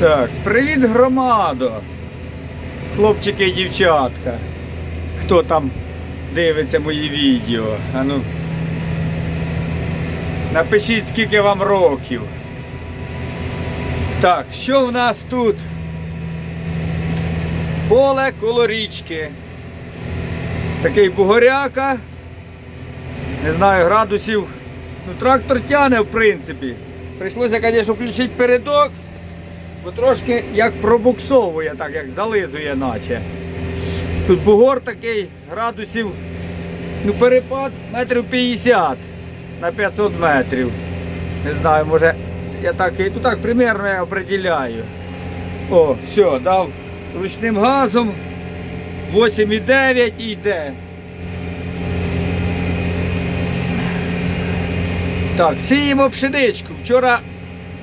Так, привіт, громадо! Хлопчики і дівчатка. Хто там дивиться мої відео? А ну. Напишіть, скільки вам років. Так, що в нас тут? Поле коло річки. Такий бугоряка. Не знаю, градусів. Ну, трактор тяне, в принципі. Прийшлося, звісно, включити передок, бо трошки як пробуксовує, так як зализує, наче. Тут бугор такий, градусів, ну перепад метрів 50 на 500 метрів. Не знаю, може я так, і- ну так примерно я определяю. О, все, дав ручним газом. 8,9 і йде. Так, сіємо пшеничку. Вчора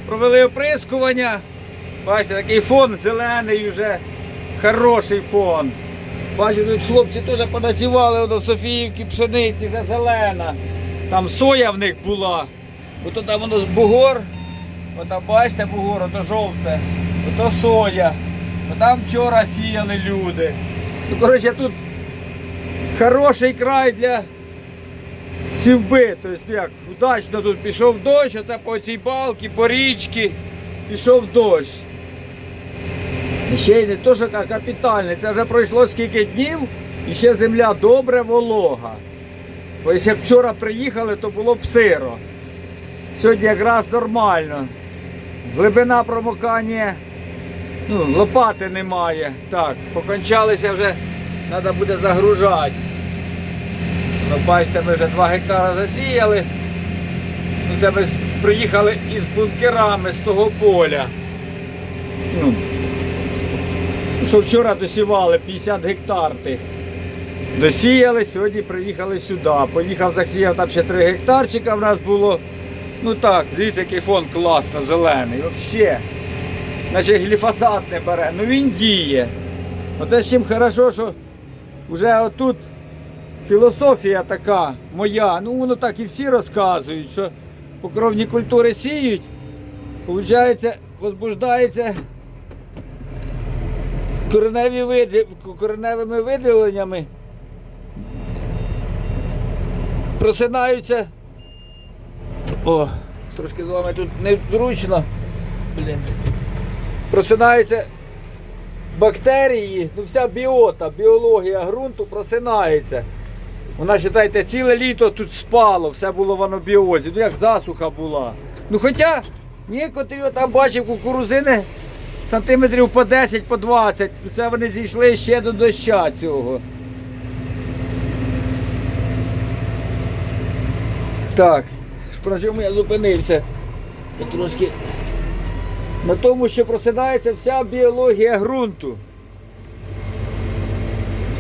провели оприскування. Бачите, такий фон зелений вже, хороший фон. Бачу, тут хлопці теж понасівали до Софіївки пшениці, вже зелена. Там соя в них була. Ото там воно бугор. Ото бачите бугор, ото жовте, ото соя. Там вчора сіяли люди. Ну, коротше, тут хороший край для сівби. Тобто, як, удачно тут пішов дощ, оце по цій балці, по річці пішов дощ. І ще й не то, що ка- капітальний, це вже пройшло скільки днів, і ще земля добре волога. Бо якщо б вчора приїхали, то було б сиро. Сьогодні якраз нормально. Глибина промокання, ну, лопати немає. Так, покончалися вже, треба буде загружати. Ну, бачите, ми вже 2 гектара засіяли. Ну, це ми приїхали із бункерами з того поля. Ну, що вчора досівали 50 гектар тих. Досіяли, сьогодні приїхали сюди. Поїхав, засіяв там ще 3 гектарчика в нас було. Ну так, дивіться, який фон класно, зелений. Взагалі. Наче гліфосат не бере. Ну він діє. Оце з чим хорошо, що вже отут філософія така моя. Ну воно так і всі розказують, що покровні культури сіють, виходить, возбуждається кореневі види, кореневими виділеннями. Просинаються. О, трошки з вами тут незручно. Блін. Просинаються бактерії, ну вся біота, біологія ґрунту просинається. Вона, вважайте, ціле літо тут спало, все було в анабіозі, ну як засуха була. Ну хоча я там бачив кукурузини сантиметрів по 10, по 20, ну це вони зійшли ще до доща цього. Так, про чому я зупинився? Я трошки на тому, що просинається вся біологія ґрунту.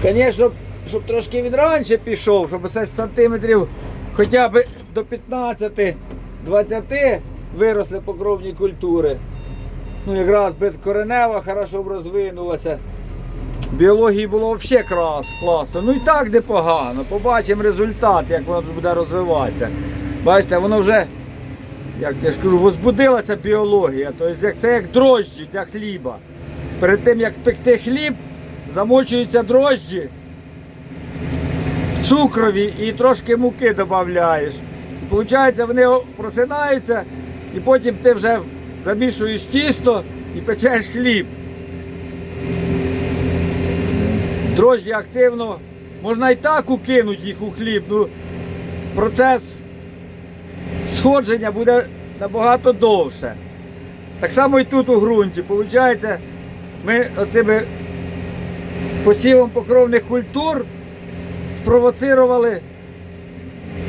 Звісно, щоб трошки він раніше пішов, щоб все сантиметрів хоча б до 15-20 виросли покровні культури. Ну, якраз коренева хорошо б розвинулася. Біології було взагалі крас, класно. Ну і так непогано. Побачимо результат, як воно буде розвиватися. Бачите, воно вже, як я ж кажу, возбудилася біологія. Тобто це як дрожджі для хліба. Перед тим як пекти хліб, замочуються дрожджі в цукрові і трошки муки додаєш. Виходить, вони просинаються, і потім ти вже замішуєш тісто і печеш хліб. Дрожджі активно, можна і так укинути їх у хліб. Ну, процес сходження буде набагато довше. Так само і тут у ґрунті. Получається, ми оцими посівом покровних культур спровоцирували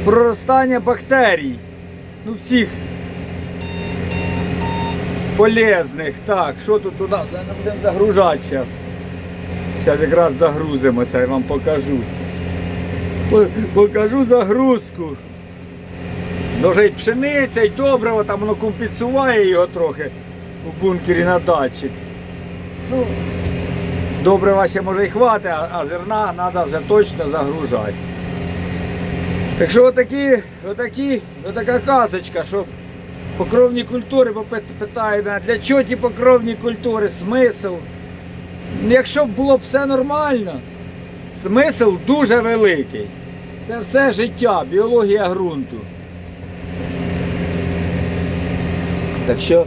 проростання бактерій. Ну, всіх полезних. Так, що тут туди? Будемо загружати зараз. Зараз якраз загрузимося, я вам покажу. Покажу загрузку. Дуже й пшениця, і добриво, там воно компенсує його трохи у бункері на датчик. Ну, добрива ще може й хватить, а, зерна треба вже точно загружати. Так що отакі, отакі, отака казочка, що Покровні культури, бо пит- питає мене, для чого ті покровні культури, смисл? Ну, Якщо б було все нормально, смисл дуже великий. Це все життя, біологія ґрунту. Так що.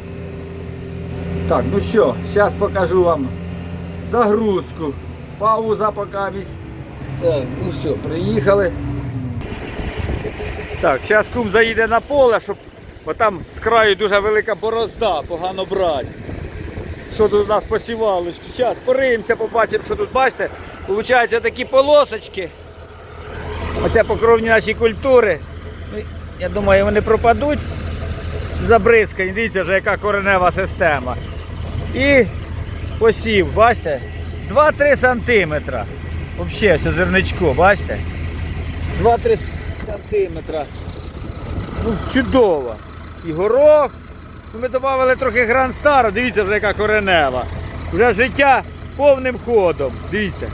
Так, ну що, зараз покажу вам загрузку. Пауза поки місь. Так, ну все, приїхали. Так, зараз кум заїде на поле, щоб бо там з краю дуже велика борозда, погано брати. Що тут у нас посівалочки? Зараз пориємося, побачимо, що тут бачите. Получаються такі полосочки. Оце покровні наші культури. Ну, Я думаю, вони пропадуть. Забризкані, дивіться вже яка коренева система. І посів, бачите? 2-3 сантиметра. Взагалі, все зерничко, бачите? 2-3 сантиметра. Ну, чудово. І горох. Ми додали трохи гран старо, дивіться вже яка коренева. Вже життя повним ходом. Дивіться.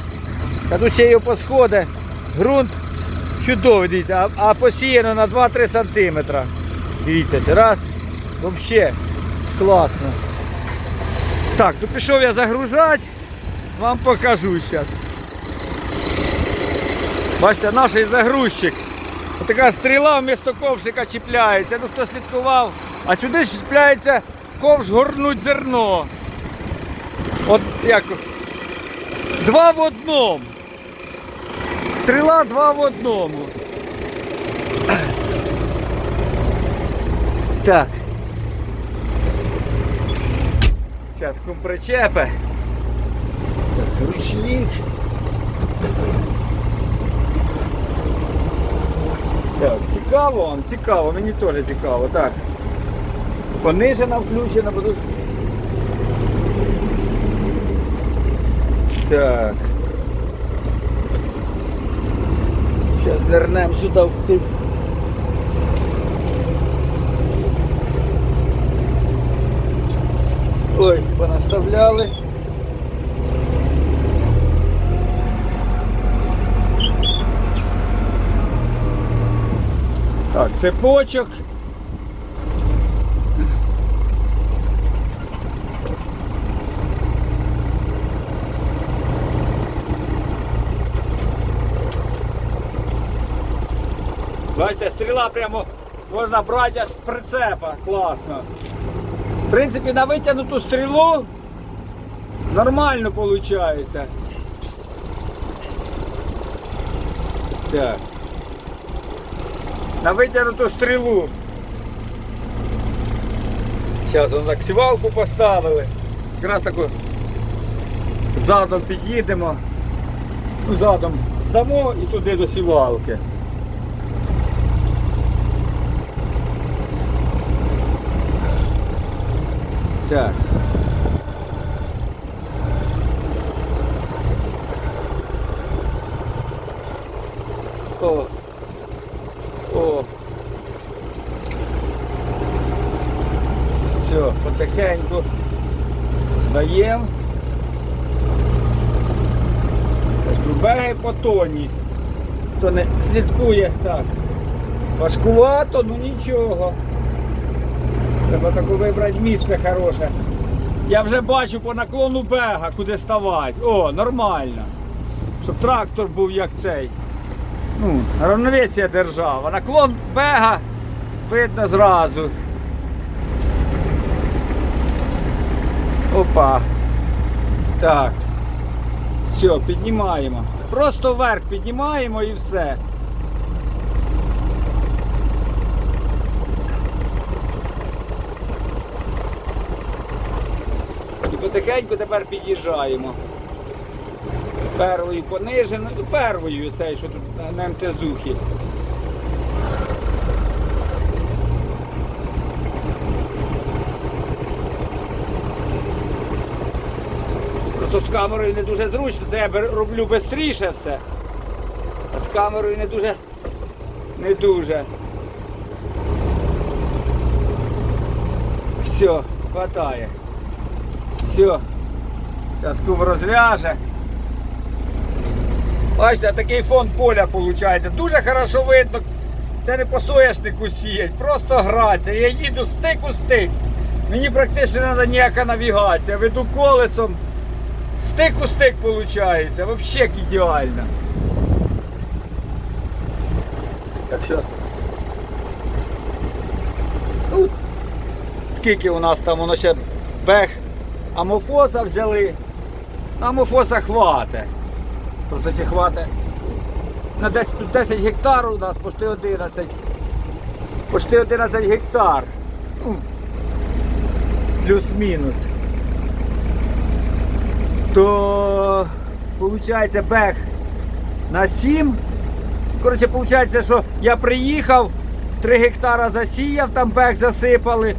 Та тут ще його посходи. Грунт чудовий, дивіться, а, а посіяно на 2-3 сантиметра. Дивіться, раз. Взагалі класно. Так, ну пішов я загружати. Вам покажу зараз. Бачите, наш загрузчик. Така стріла вмісто ковшика чіпляється. Ну хто слідкував, а сюди чіпляється ковш горнуть зерно. От як. Два в одному. Стріла два в одному. Так. Зараз кум причепе. Так, ручник. Так, цікаво вам, цікаво, мені теж цікаво. Так. Понижена включена, бо тут. Так. Зараз нирнемо сюди в тих. Ой, понаставляли. Цепочок. Бачите, стріла прямо можна брати аж з прицепа. Класно. В принципі, на витягнуту стрілу нормально виходить. Так. На витягнуту стрілу. Зараз он так сівалку поставили. Якраз таку задом під'їдемо. Ну, задом здамо і туди до сівалки. Так. О. Все, потихеньку здаємо. Беги по тоні. Хто не слідкує так. Важкувато, ну нічого. Треба таку вибрати місце хороше. Я вже бачу по наклону бега, куди ставати. О, нормально. Щоб трактор був як цей. Ну, равновесія держав. А наклон бега видно зразу. Опа. Так. Все, піднімаємо. Просто вверх піднімаємо і все. І потихеньку тепер під'їжджаємо. Первою пониженою, первою цей, що тут на МТЗухі. Просто з камерою не дуже зручно, це я роблю швидше все. А з камерою не дуже. Не дуже. Все, хватає. Все. Зараз кум розв'яже. Бачите, такий фон поля виходить. Дуже хорошо видно Це не по соняшнику сіять, просто граться. Я їду стик у стик. Мені практично не треба ніяка навігація. Веду колесом. Стик у стик виходить. Взагалі ідеально. Так що. Ну, скільки у нас там воно ще бех амофоса взяли. Амофоса хватить. Просто чи хватить. На 10, тут 10 гектар у нас почти 11. Почти 11 гектар. Ну, плюс-мінус. То виходить бег на 7. Коротше, виходить, що я приїхав, 3 гектара засіяв, там бег засипали.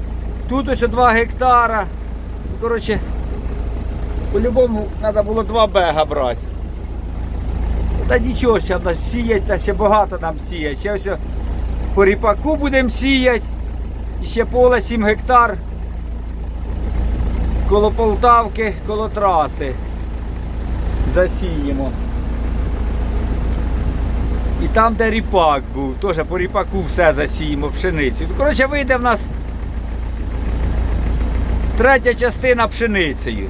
Тут ось 2 гектара. Коротше, по-любому треба було 2 бега брати. Та нічого, ще нас сіять, та ще багато нам сіять. Ще ось по ріпаку будемо сіяти. І ще поле 7 гектар. Коло Полтавки, коло траси. Засіємо. І там, де ріпак був, теж по ріпаку все засіємо, пшеницю. Коротше, вийде в нас третя частина пшеницею.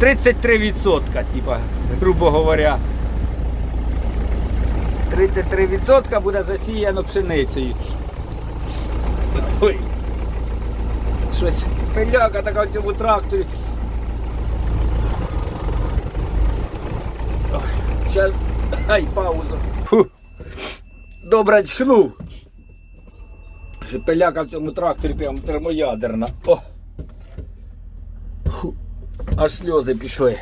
33%, типа, грубо говоря. 33% буде засіяно пшеницею. Ой. Щось пиляка така в цьому тракторі. Зараз. Ай, пауза. Фу. Добре чхнув. Пиляка в цьому тракторі прям термоядерна. О. Фу. Аж сльози пішли.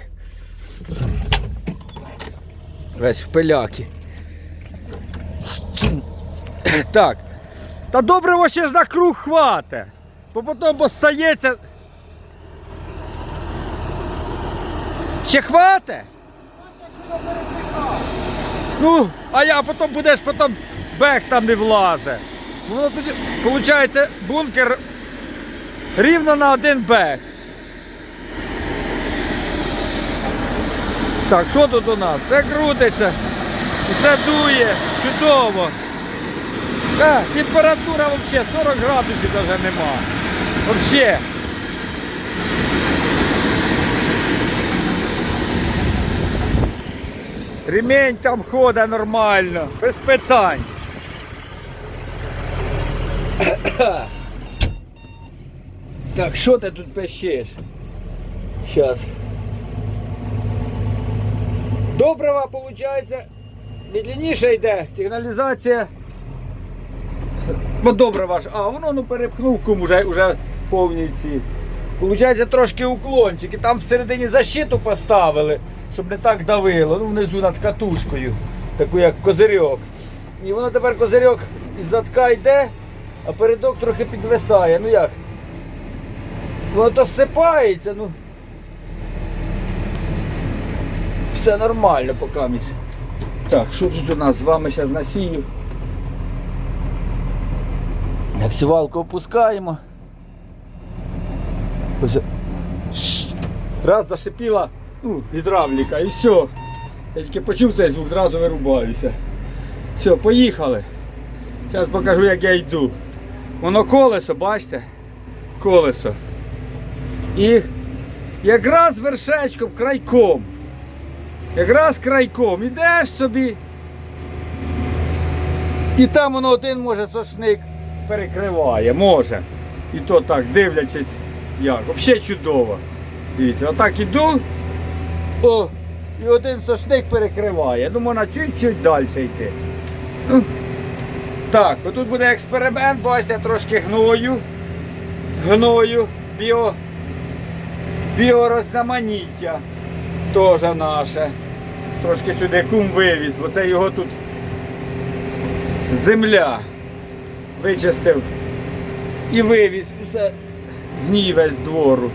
Весь в пиляки. Так. Та добре ще ж на круг хвате. Бо потім остається. Ще хвате? Ну, а я потім будеш, потім бег там не влазе. Воно тоді, виходить, бункер рівно на один бег. Так, що тут у нас? Все крутиться, все дує, чудово. А, температура взагалі 40 градусів навіть нема. Взагалі. Ремень там ходить нормально, без питань. Так, що ти тут пищиш? Зараз. Добрива, виходить, медленніше йде, сигналізація. Бо добрива ж, а воно ну перепхнув кум уже, уже повні ці. Получається трошки уклончик. І там всередині защиту поставили, щоб не так давило. Ну внизу над катушкою, таку як козирьок. І воно тепер козирьок із задка йде, а передок трохи підвисає. Ну як? Воно то всипається, ну. Все нормально поки місь. Так, що тут у нас з вами зараз насію? Як сівалку опускаємо. Раз зашипіла ну, гідравліка і все. Я тільки почув цей звук, зразу вирубаюся. Все, поїхали. Зараз покажу, як я йду. Воно колесо, бачите? Колесо. І якраз вершечком, крайком. Якраз крайком. Ідеш собі. І там воно один може сошник перекриває, може. І то так, дивлячись як. Взагалі чудово. Дивіться, отак іду. О, і один сошник перекриває. Ну, можна чуть-чуть далі йти. Так, отут буде експеримент, бачите, трошки гною. Гною, біо, біорозноманіття. Теж наше. Трошки сюди кум вивіз, бо це його тут земля вичистив і вивіз усе гній весь двору.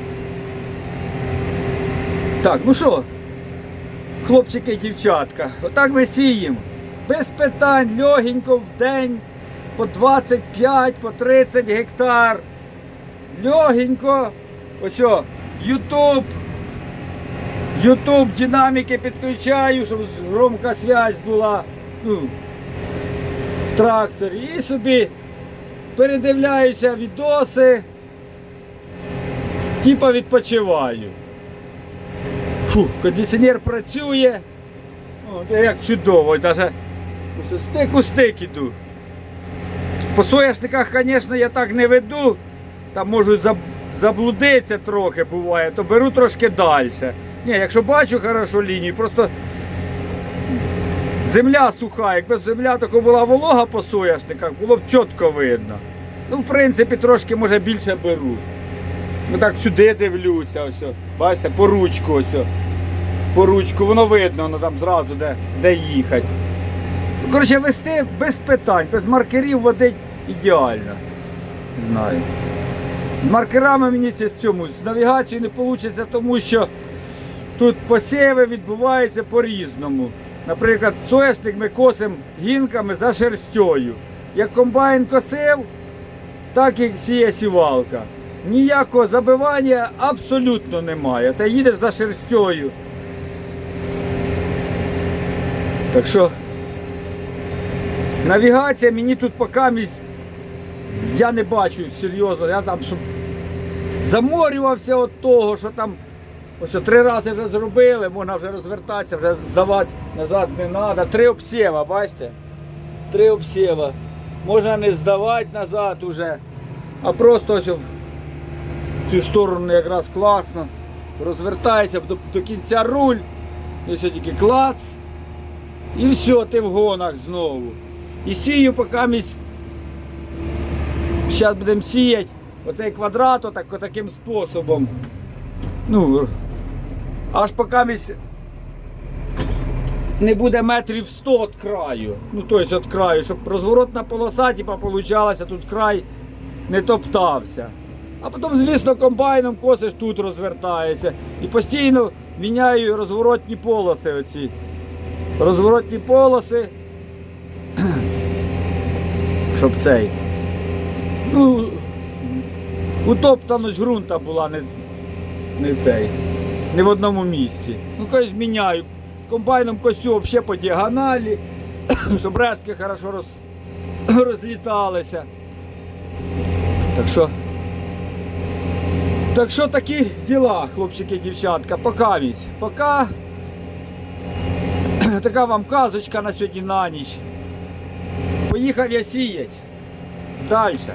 Так, ну що, хлопчики і дівчатка, отак ми сіємо. Без питань, легенько в день по 25, по 30 гектар. Легенько. Ось Ютуб. Ютуб динаміки підключаю, щоб громка связь була. Ну, тракторі і собі передивляюся відоси, типа відпочиваю. Фу, кондиціонер працює. О, як чудово, навіть стик у стик іду. По соняшниках, звісно, я так не веду. Там можуть заблудитися трохи буває, то беру трошки далі. Ні, якщо бачу хорошо лінію, просто земля суха, якби земля така була волога по соняшниках, було б чітко видно. Ну, в принципі, трошки може більше беру. Ну так сюди дивлюся, ось. Бачите, по ручку ось. По ручку, воно видно, воно там зразу де, де їхати. Ну, Коротше, вести без питань, без маркерів водить ідеально. Знаю. З маркерами мені це з цьому, з навігацією не вийде, тому що тут посіви відбуваються по-різному. Наприклад, соняшник ми косимо гінками за шерстю. Як комбайн косив, так і сіє сівалка. Ніякого забивання абсолютно немає. Це їдеш за шерстю. Так що навігація мені тут поки місь, я не бачу серйозно. Я там щоб заморювався від того, що там ось три рази вже зробили, можна вже розвертатися, вже здавати назад не треба. Три обсєва, бачите? Три обсєва. Можна не здавати назад уже, а просто ось цю сторону якраз класно. Розвертається до, до кінця руль. І все тільки клац. І все, ти в гонах знову. І сію поки місь. Зараз будемо сіяти оцей квадрат отак, таким способом. Ну, аж поки місь не буде метрів 100 від краю. Ну, тобто від краю, щоб розворотна полоса, типа, получалася, тут край не топтався. А потім, звісно, комбайном косиш тут розвертається. І постійно міняю розворотні полоси оці. Розворотні полоси. Щоб цей. Ну, утоптаність ґрунта була не, не цей. Не в одному місці. Ну, кажуть, міняю. Комбайном косю взагалі по діагоналі, щоб рештки хорошо роз, розліталися. Так що. Так що такі діла, хлопчики, дівчатка, пока вісь. Пока. Така вам казочка на сьогодні на ніч. Поїхав я сіять. Дальше.